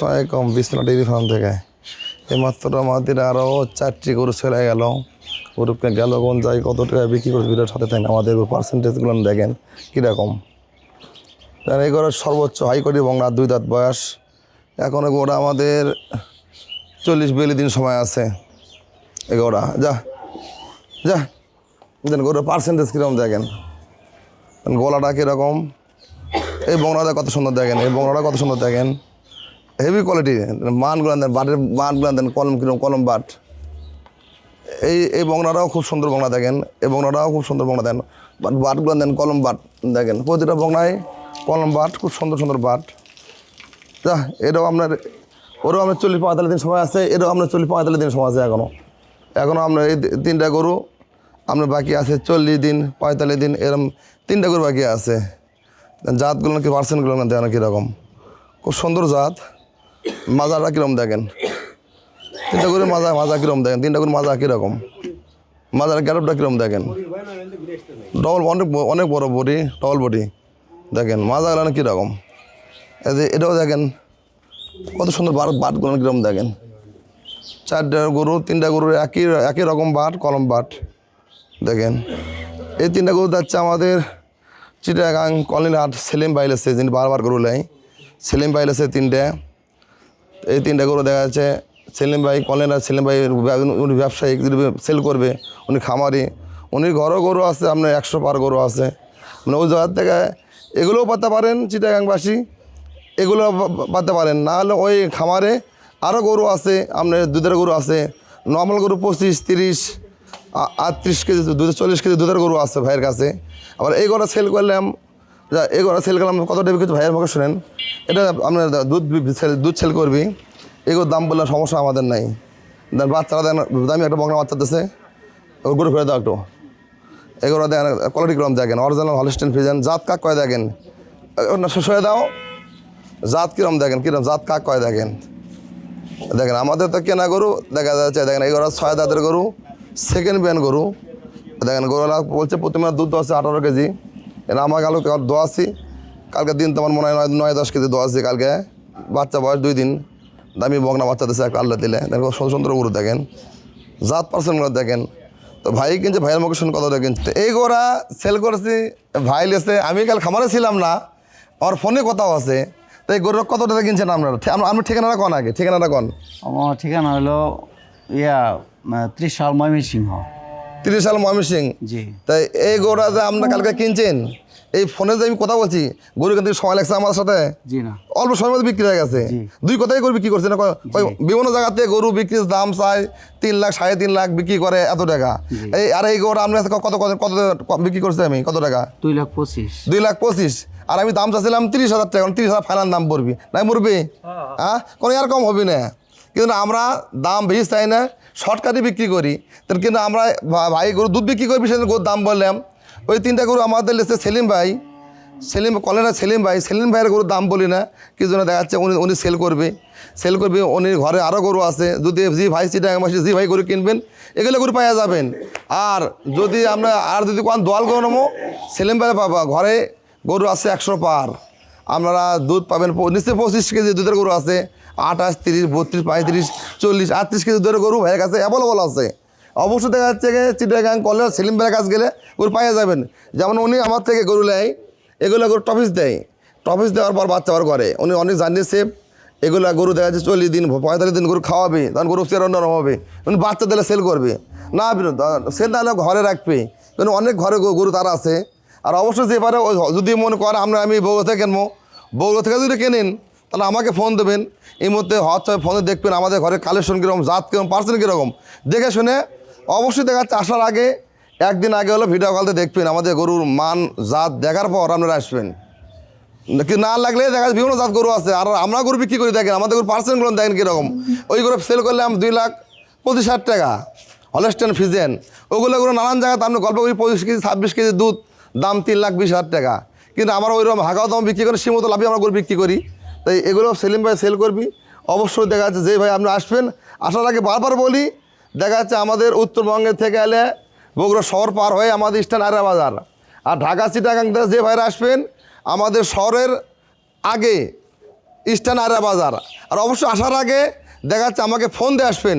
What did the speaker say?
আসসালামাইকুম Biswanath dairy farm থেকে। এইমাত্র আমাদের আরও চারটি গরু ছেড়ে গেল। গরুকে গেল কোন যাই কত টাকা বিক্রি করে ভিডিওর সাথে থাকেন। আমাদের পার্সেন্টেজগুলো দেখেন কীরকম। তার এই গরুর সর্বোচ্চ হাই কোটি বংলা দুই দাঁত বয়স। এখনও গোড়া আমাদের চল্লিশ বিয়াল্লিশ দিন সময় আছে এই গোড়া যা যা, দেন গরুর পার্সেন্টেজ কীরকম দেখেন। গলাটা কীরকম? এই বংলাটা কত সুন্দর দেখেন, এই বংলাটা কত সুন্দর দেখেন। হেভি কোয়ালিটি মানগুলো দেন, বাটের মানগুলো দেন, কলম কীরকম কলম বাট। এই এই বংলাটাও খুব সুন্দর বংলা দেখেন, এই বংলাটাও খুব সুন্দর বংলা দেন। বাট বাটগুলো দেন, কলম বাট দেখেন, প্রতিটা বংলায় কলম বাট, খুব সুন্দর সুন্দর বাট। যা, এটাও আপনার ওরও আপনার চল্লিশ পঁয়তাল্লিশ দিন সময় আছে, এটাও আপনার চল্লিশ পঁয়তাল্লিশ দিন সময় আছে এখনও এখনও আপনার এই তিনটা গরু, আপনার বাকি আছে চল্লিশ দিন, পঁয়তাল্লিশ দিন এরকম তিনটা গরু বাকি আছে। জাতগুলো কি পার্সেন্টগুলো না দেখেন কীরকম খুব সুন্দর জাত। মাজাটা কীরকম দেখেন? তিনটা করে মাজা মাজা কীরকম দেখেন? তিনটা করে মাজা কীরকম? মাজার গ্যারপটা কীরকম দেখেন? ডবল অনেক অনেক বড় বডি ডবল বডি দেখেন মাজা মাজাগুলো কীরকম? এটাও দেখেন, কত সুন্দর বাট বাটগুলো কীরকম দেখেন? চারটা গরু, তিনটা গরুর একই একই রকম বাট, কলম বাট। দেখেন, এই তিনটা গরু যাচ্ছে আমাদের চিটাগাং কলিনহাট সেলিম বাইলেছে যিনি বারবার গরু নেয়। সেলিম বাইল আছে তিনটে। এই তিনটা গরু দেখা যাচ্ছে। সেলিম ভাই কলিনহাট সেলিম ভাই উনি ব্যবসায়িক যদি সেল করবে। উনি খামারি। উনি ঘরও গরু আছে, আপনার একশো পার গরু আছে। মানে ওই জায়গার থেকে এগুলোও পাতে পারেন চিটাগাংবাসী। এগুলো পাতে পারেন। না হলে ওই খামারে আরও গরু আছে, আপনার দুধের গরু আছে। নর্মাল গরু পঁচিশ, তিরিশ আটত্রিশ কেজি দুধ চল্লিশ কেজি দুধের গরু আছে ভাইয়ের কাছে। আবার এই গরু সেল করলাম যা এই গরু সেল করলাম, কত টাকা কিছু ভাইয়ের মুখে শুনেন? এটা আপনার দুধ সেল দুধ সেল করবি এগুলোর দাম বললে সমস্যা আমাদের নাই। বাচ্চারা দেন, দামি একটা বকনা বাচ্চা দিচ্ছে ওই গরু ফেলে দাও একটু। এগুলো দেখেন কোয়ালিটি কম দেখেন অরিজিনাল হলিস্টেন ফিজেন জাত কাক কয় দেখেন? সয়ে দাও, জাত কিরম দেখেন, কিরম জাত কাক কয় দেখেন? দেখেন, আমাদের তো কেনা গরু, দেখা যাচ্ছে, দেখেন, এই গরু ছয় দাঁতের গরু সেকেন্ড ব্যান গরু। দেখেন গরুলা বলছে প্রতিমা দুধ আছে আঠারো কেজি। আমার কালকে দোয়াছি কালকে দিন তোমার মনে হয় নয় দশ কেজি দোয়াছি কালকে। বাচ্চা বয়স দুই দিন। দামি বগনা বাচ্চা একটা আল্লাহ দিলে। কত সুন্দর গরু দেখেন। জাত পার্সেন্টগুলো দেখেন। তো ভাই কিনছে ভাইয়ের মুখে শুনে কত দেখেন এই গোড়া সেল করেছি, ভাই লেছে। আমি কাল খামারে ছিলাম না, আমার ফোনে কথাও আছে। তো এই গরুর কত কিনছেন আপনারা? আমরা ঠিকানাটা কন আগে? ঠিকানাটা কন? আমার ঠিকানা হলো, ইয়া ত্রিশাল ময়মনসিংহ। তিরিশ সাল ময়মন সিং জি। তাই এই গরুটা যে আপনারা কালকে কিনছেন এই ফোনে যে আমি কথা বলছি গরু কিন্তু সময় লাগছে আমার সাথে? অল্প সময়ের মধ্যে বিক্রি হয়ে গেছে। দুই কথাই গরু বিক্রি করছে না বিভিন্ন জায়গাতে গরু বিক্রির দাম চায় তিন লাখ সাড়ে তিন লাখ বিক্রি করে এত টাকা। এই আর এই গরু আমরা কত কত কত কত বিক্রি করছে আমি? কত টাকা? দুই লাখ পঁচিশ। দুই লাখ পঁচিশ। আর আমি দাম চাচ্ছিলাম তিরিশ হাজার টাকা তিরিশ হাজার ফাইনাল দাম পড়বি। নাই মরবি হ্যাঁ। কোনো আর কম হবে না। কিন্তু আমরা দাম বেশি চাই না শর্টকাটে বিক্রি করি। তো কিন্তু আমরা ভাই গরু দুধ বিক্রি করবি সেদিন গরুর দাম বললাম। ওই তিনটা গরু আমাদের লিস্টে সেলিম ভাই, সেলিম কলেনা সেলিম ভাই, সেলিম ভাইয়ের গরুর দাম বলি না কিছু না দেখা যাচ্ছে উনি উনি সেল করবে। সেল করবে, উনি ঘরে আরও গরু আছে, যদি জি ভাই সিটা মাসে জি ভাই গরু কিনবেন, এগুলো গরু পাওয়া যাবেন। আর যদি আমরা, আর যদি কোন দোয়াল গরু নেব, সেলিম ভাই পাবা ঘরে গরু আছে একশো পার। আপনারা দুধ পাবেন, নিশ্চয়ই পঁচিশ কেজি দুধের গরু আছে। আঠাশ, তিরিশ, বত্রিশ, পঁয়ত্রিশ, চল্লিশ, আটত্রিশ কেজি ধরে গরু ভাইয়ের কাছে অ্যাভেলেবল আছে। অবশ্যই দেখা যাচ্ছে যে চিটাগাং কলেজ সেলিম ভাইয়ের কাছে গেলে গরু পাওয়া যাবেন। যেমন উনি আমার থেকে গরু নেয়, এগুলো গরু টপিস দেয়। টপিস দেওয়ার পর বাচ্চা বার করে উনি অনেক জানিয়ে সেফ, এগুলো গরু দেখা যাচ্ছে চল্লিশ দিন, পঁয়তাল্লিশ দিন গরু খাওয়াবে, তখন গরু সের অন্যরকম হবে। উনি বাচ্চা দিলে সেল করবে। না সেল না ঘরে রাখবে। কিন্তু অনেক ঘরে গরু- তারা আছে। আর অবশ্যই যে পারে যদি মনে করে আমরা, আমি বগুড়া থেকে কিনবো বগুড়া থেকে যদি কেনেন তাহলে আমাকে ফোন দেবেন। এই মধ্যে হোয়াটসঅ্যাপে ফোনে দেখবেন আমাদের ঘরে কালেকশন কীরকম, জাত কীরকম পার্সেন্ট কীরকম। দেখে শুনে অবশ্যই দেখাচ্ছে, আসার আগে একদিন আগে হলো ভিডিও কলতে দেখবেন আমাদের গরুর মান, জাত দেখার পর আপনারা আসবেন। কি না লাগলে দেখা বিভিন্ন জাত গরু আছে, আর আমরা গরু বিক্রি করি, দেখেন আমাদের গরু পার্সেন্টগুলো দেখেন কীরকম। ওই গরু সেল করলে করলাম দুই লাখ পঁচিশ হাজার টাকা হলেস্টেন ফিজেন ওগুলো গরু নানান জায়গাতে আপনি গল্প করি, পঁচিশ কেজি, ছাব্বিশ কেজি দুধ, দাম তিন লাখ বিশ হাজার টাকা। কিন্তু আমরা ওইরকম হাগাও দাম বিক্রি করি, সীমত লাভে আমরা গরু বিক্রি করি। তাই এগুলো সেলিম ভাই সেল করবি। অবশ্যই দেখা যাচ্ছে যে ভাই আপনি আসবেন, আসার আগে বারবার বলি, দেখা যাচ্ছে আমাদের উত্তরবঙ্গের থেকে এলে বগুড়া শহর পার হয়ে আমাদের স্টান আয়রা বাজার। আর ঢাকা, চিটাগাং যে ভাইরা আসবেন, আমাদের শহরের আগে ইস্টার্ন আয়রা বাজার। আর অবশ্যই আসার আগে দেখা যাচ্ছে আমাকে ফোন দিয়ে আসবেন।